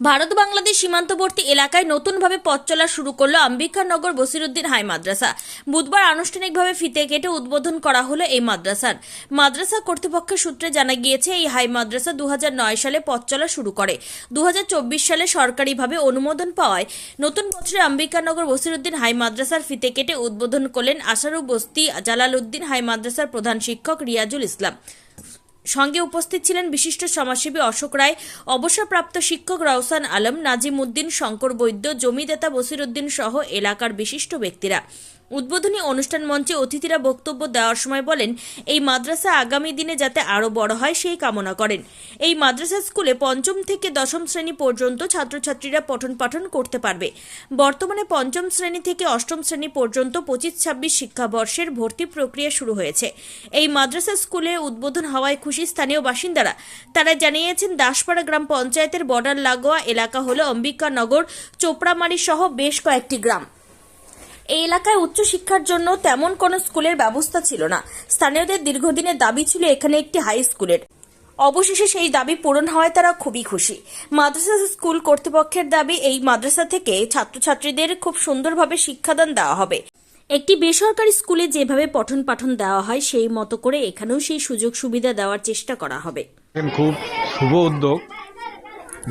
ভারত বাংলাদেশ সীমান্তবর্তী এলাকায় নতুনভাবে পথ চলা শুরু করল আম্বিকানগর বসিরুদ্দিন হাই মাদ্রাসা। বুধবার আনুষ্ঠানিকভাবে ফিতে কেটে উদ্বোধন করা হলো এই মাদ্রাসার। মাদ্রাসা কর্তৃপক্ষের সূত্রে জানা গিয়েছে, এই হাই মাদ্রাসা দুই হাজার নয় সালে পথ চলা শুরু করে। দু হাজার চব্বিশ সালে সরকারিভাবে অনুমোদন পাওয়ায় নতুন বছরে আম্বিকানগর বসিরুদ্দিন হাই মাদ্রাসার ফিতে কেটে উদ্বোধন করলেন আশারু বস্তি জালালউদ্দিন হাই মাদ্রাসার প্রধান শিক্ষক রিয়াজুল ইসলাম। সঙ্গে উপস্থিত ছিলেন বিশিষ্ট সমাজসেবী অশোক রায়, অবসরপ্রাপ্ত শিক্ষক রওসান আলম নাজিম উদ্দিন শঙ্কর বৈদ্য, জমিদাতা বসিরুদ্দিন সহ এলাকার বিশিষ্ট ব্যক্তিরা। উদ্বোধনী অনুষ্ঠান মঞ্চে অতিথিরা বক্তব্য দেওয়ার সময় বলেন, এই মাদ্রাসা আগামী দিনে যাতে আরও বড় হয়, সেই কামনা করেন। এই মাদ্রাসা স্কুলে পঞ্চম থেকে দশম শ্রেণি পর্যন্ত ছাত্রছাত্রীরা পঠন পাঠন করতে পারবে। বর্তমানে পঞ্চম শ্রেণি থেকে অষ্টম শ্রেণি পর্যন্ত পঁচিশ ছাব্বিশ শিক্ষাবর্ষের ভর্তি প্রক্রিয়া শুরু হয়েছে। এই মাদ্রাসা স্কুলে উদ্বোধন হওয়ায় খুশি স্থানীয় বাসিন্দারা। তারা জানিয়েছেন, দাসপাড়া গ্রাম পঞ্চায়েতের বর্ডার লাগোয়া এলাকা হল অম্বিকানগর, চোপড়ামারি সহ বেশ কয়েকটি গ্রাম। এই এলাকায় উচ্চশিক্ষার জন্য তেমন কোনো স্কুলের ব্যবস্থা ছিল না। স্থানীয়দের দীর্ঘদিনের দাবি ছিল এখানে একটি হাই স্কুলের। অবশেষে সেই দাবি পূরণ হওয়ায় তারা খুবই খুশি। মাদ্রাসা স্কুল কর্তৃপক্ষের দাবি, এই মাদ্রাসা থেকে ছাত্রছাত্রীদের খুব সুন্দরভাবে শিক্ষাদান দেওয়া হবে। একটি বেসরকারি স্কুলে যেভাবে পঠন পাঠন দেওয়া হয়, সেই মতো করে এখানেও সেই সুযোগ সুবিধা দেওয়ার চেষ্টা করা হবে। খুব শুভ উদ্যোগ।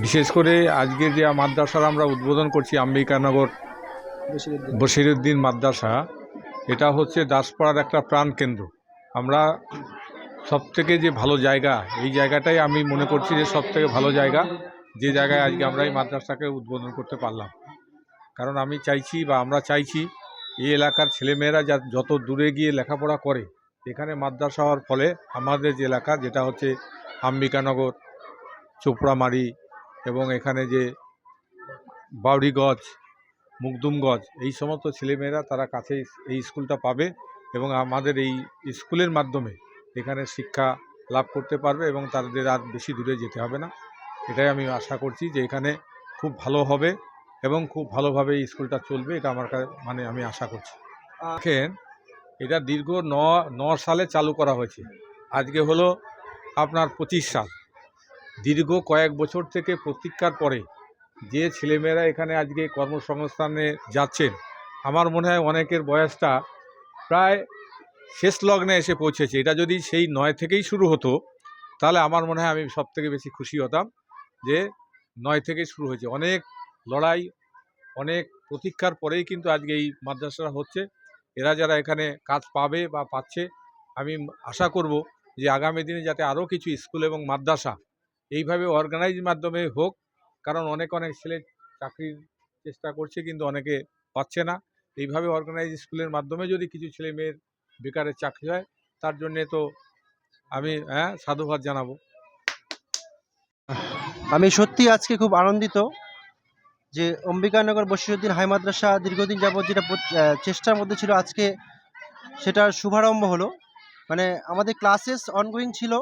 বিশেষ করে আজকে যে মাদ্রাসার আমরা উদ্বোধন করছি, আম্বিকানগর বসিরুদ্দিন মাদ্রাসা, এটা হচ্ছে দাসপাড়ার একটা প্রাণ কেন্দ্র। আমরা সব থেকে যে ভালো জায়গা, এই জায়গাটাই আমি মনে করছি যে সব থেকে ভালো জায়গা, যে জায়গায় আজকে আমরা এই মাদ্রাসাকে উদ্বোধন করতে পারলাম। কারণ আমি চাইছি বা আমরা চাইছি, এই এলাকার ছেলেমেয়েরা যা যত দূরে গিয়ে লেখাপড়া করে, এখানে মাদ্রাসা হওয়ার ফলে আমাদের যে এলাকা, যেটা হচ্ছে আম্বিকানগর, চোপড়ামারি এবং এখানে যে বাউরিগঞ্জ মুকদুমগঞ্জ এই সমস্ত ছেলেমেয়েরা তারা কাছে এই স্কুলটা পাবে এবং আমাদের এই স্কুলের মাধ্যমে এখানে শিক্ষা লাভ করতে পারবে এবং তাদের আর বেশি দূরে যেতে হবে না। এটাই আমি আশা করছি যে এখানে খুব ভালো হবে এবং খুব ভালোভাবে এই স্কুলটা চলবে, এটা আমার কাছে মানে আমি আশা করছি। দেখেন, এটা দীর্ঘ ন ন সালে চালু করা হয়েছে। আজকে হলো আপনার পঁচিশ সাল। দীর্ঘ কয়েক বছর থেকে প্রতীক্ষার পরে যে ছেলেমেয়েরা এখানে আজকে কর্মসংস্থানে যাচ্ছেন, আমার মনে হয় অনেকের বয়সটা প্রায় শেষ লগ্নে এসে পৌঁছেছে। এটা যদি সেই নয় থেকেই শুরু হতো, তাহলে আমার মনে হয় আমি সব থেকে বেশি খুশি হতাম যে নয় থেকেই শুরু হয়েছে। অনেক লড়াই, অনেক প্রতীক্ষার পরেই কিন্তু আজকে এই মাদ্রাসাটা হচ্ছে। এরা যারা এখানে কাজ পাবে বা পাচ্ছে, আমি আশা করব যে আগামী দিনে যাতে আরও কিছু স্কুল এবং মাদ্রাসা এইভাবে অর্গানাইজ মাধ্যমে হোক কারণ অনেক অনেক ছেলে চাকরির চেষ্টা করছে কিন্তু অনেকে পাচ্ছে না। এইভাবে অর্গানাইজ স্কুলের মাধ্যমে যদি কিছু ছেলে মেয়ের বেকারের চাকরি হয়, তার জন্যে তো আমি হ্যাঁ সাধুবাদ জানাব। আমি সত্যি আজকে খুব আনন্দিত যে অম্বিকানগর বসিরুদ্দিন হাই মাদ্রাসা দীর্ঘদিন যাবৎ যেটা চেষ্টার মধ্যে ছিল আজকে সেটার শুভারম্ভ হলো। মানে আমাদের ক্লাসেস অনগোয়িং ছিল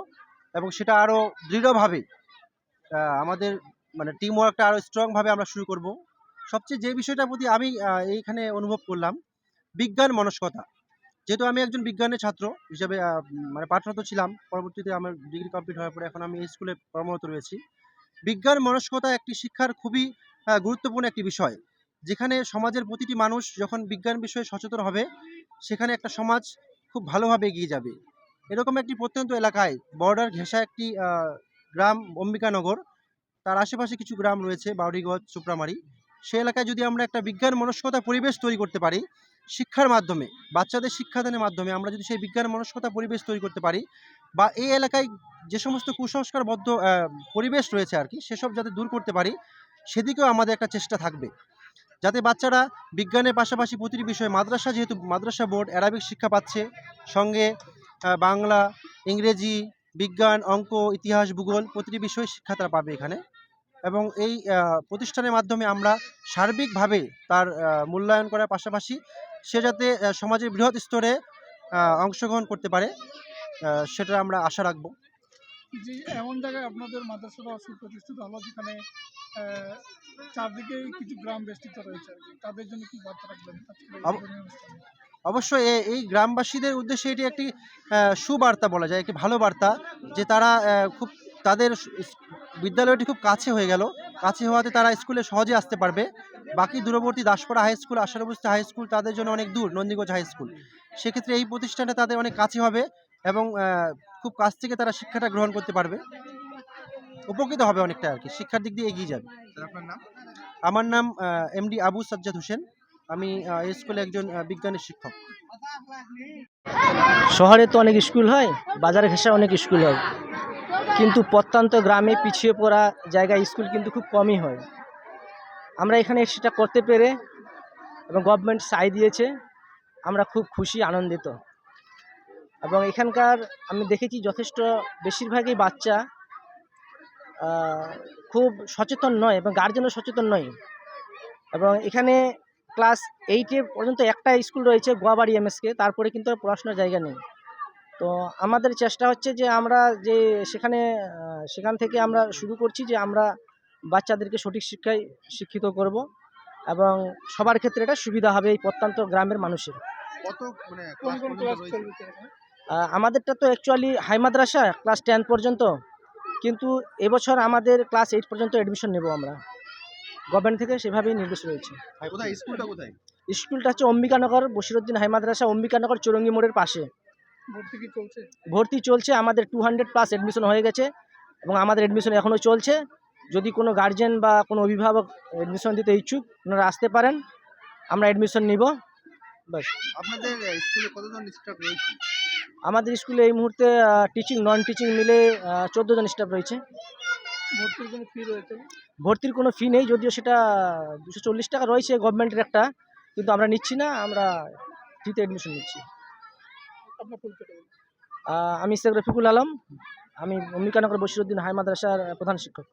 এবং সেটা আরও দৃঢ়ভাবে আমাদের মানে টিম ওয়ার্কটা আরও স্ট্রংভাবে আমরা শুরু করব। সবচেয়ে যে বিষয়টার প্রতি আমি এইখানে অনুভব করলাম, বিজ্ঞান মনস্কতা। যেহেতু আমি একজন বিজ্ঞানের ছাত্র হিসেবে মানে পাঠরত ছিলাম, পরবর্তীতে আমার ডিগ্রি কমপ্লিট হওয়ার পরে এখন আমি এই স্কুলে কর্মরত রয়েছি। বিজ্ঞান মনস্কতা একটি শিক্ষার খুবই গুরুত্বপূর্ণ একটি বিষয়, যেখানে সমাজের প্রতিটি মানুষ যখন বিজ্ঞান বিষয়ে সচেতন হবে, সেখানে একটা সমাজ খুব ভালোভাবে এগিয়ে যাবে। এরকম একটি প্রত্যন্ত এলাকায় বর্ডার ঘেঁষা একটি গ্রাম অম্বিকানগর তার আশেপাশে কিছু গ্রাম রয়েছে বাউরিগঞ্জ চোপড়ামারি সে এলাকায় যদি আমরা একটা বিজ্ঞান মনস্কতা পরিবেশ তৈরি করতে পারি, শিক্ষার মাধ্যমে, বাচ্চাদের শিক্ষাদানের মাধ্যমে আমরা যদি সেই বিজ্ঞান মনস্কতা পরিবেশ তৈরি করতে পারি বা এই এলাকায় যে সমস্ত কুসংস্কারবদ্ধ পরিবেশ রয়েছে আর কি, সেসব যাতে দূর করতে পারি, সেদিকেও আমাদের একটা চেষ্টা থাকবে। যাতে বাচ্চারা বিজ্ঞানের পাশাপাশি প্রতিটি বিষয়ে মাদ্রাসা যেহেতু, মাদ্রাসা বোর্ড অ্যারাবিক শিক্ষা পাচ্ছে, সঙ্গে বাংলা, ইংরেজি, বিজ্ঞান, অঙ্ক, ইতিহাস, ভূগোল, প্রতিটি বিষয়ে শিক্ষা তারা পাবে এখানে। এবং এই প্রতিষ্ঠানের মাধ্যমে আমরা সার্বিকভাবে তার মূল্যায়ন করার পাশাপাশি সে যাতে সমাজের বৃহৎ স্তরে অংশগ্রহণ করতে পারে সেটা আমরা আশা রাখব। যে এমন জায়গায় আপনাদের মাদ্রাসাটা সুপ্রতিষ্ঠিত হলো যেখানে আহ, চারদিকেই কিছু গ্রাম বেষ্টিত রয়েছে তাদের জন্য কি বার্তা রাখবেন? অবশ্যই এই গ্রামবাসীদের উদ্দেশ্যে এটি একটি সুবার্তা বলা যায় একটি ভালো বার্তা যে তারা খুব তাদের বিদ্যালয়টি খুব কাছে হয়ে গেল। কাছে হওয়াতে তারা স্কুলে সহজে আসতে পারবে। বাকি দূরবর্তী Daspara high school Asharbasti high school তাদের জন্য অনেক দূর নন্দীগঞ্জ হাই স্কুল। সেক্ষেত্রে এই প্রতিষ্ঠানটা তাদের অনেক কাছে হবে এবং খুব কাছ থেকে তারা শিক্ষাটা গ্রহণ করতে পারবে। উপকৃত হবে অনেকটা আর কি শিক্ষার দিক দিয়ে এগিয়ে যাবে। আপনার নাম? আমার নাম এমডি আবু সাজ্জাদ হোসেন। আমি এই স্কুলে একজন বিজ্ঞানের শিক্ষক। শহরে তো অনেক স্কুল হয় বাজারে ঘেঁষে অনেক স্কুল হয়। কিন্তু প্রত্যন্ত গ্রামে পিছিয়ে পড়া জায়গায় স্কুল কিন্তু খুব কমই হয়। আমরা এখানে সেটা করতে পেরে এবং গভর্নমেন্ট সাই দিয়েছে, আমরা খুব খুশি, আনন্দিত। এবং এখানকার আমি দেখেছি যথেষ্ট বেশিরভাগই বাচ্চা খুব সচেতন নয় এবং গার্জেনও সচেতন নয়। এবং এখানে ক্লাস এইটে পর্যন্ত একটা স্কুল রয়েছে, গোয়াবাড়ি এমএসকে তারপরে কিন্তু পড়াশোনার জায়গা নেই। তো আমাদের চেষ্টা হচ্ছে যে আমরা যে সেখানে সেখান থেকে আমরা শুরু করছি যে আমরা বাচ্চাদেরকে সঠিক শিক্ষায় শিক্ষিত করব এবং সবার ক্ষেত্রে এটা সুবিধা হবে এই প্রত্যন্ত গ্রামের মানুষের। কত মানে আমাদেরটা তো অ্যাকচুয়ালি হাই মাদ্রাসা ক্লাস টেন পর্যন্ত। কিন্তু এবছর আমাদের ক্লাস এইট পর্যন্ত অ্যাডমিশন নেব আমরা। গভর্নমেন্ট থেকে সেভাবেই নির্দেশ রয়েছে। কোথায়? স্কুলটা কোথায়? স্কুলটা হচ্ছে অম্বিকানগর বসিরুদ্দিন হাই মাদ্রাসা অম্বিকানগর চৌরঙ্গি মোড়ের পাশে। ভর্তি চলছে? আমাদের টু হান্ড্রেড প্লাস অ্যাডমিশন হয়ে গেছে এবং আমাদের অ্যাডমিশন এখনও চলছে। যদি কোনো গার্জেন বা কোনো অভিভাবক অ্যাডমিশন দিতে ইচ্ছুক ওনারা আসতে পারেন। আমরা অ্যাডমিশন নিব। ব্যাস। আপনাদের স্কুলে কতজন স্টাফ রয়েছে? আমাদের স্কুলে এই মুহূর্তে টিচিং নন টিচিং মিলে চোদ্দ জন স্টাফ রয়েছে। ভর্তির কোনো ফি রয়েছে ভর্তির কোনো ফি নেই যদিও সেটা দুশো চল্লিশ টাকা রয়েছে গভর্নমেন্টের একটা কিন্তু আমরা নিচ্ছি না আমরা ফ্রিতে অ্যাডমিশন নিচ্ছি। আমি শেখ রফিকুল আলম আমি অম্বিকানগর বসিরুদ্দিন হাই মাদ্রাসার প্রধান শিক্ষক।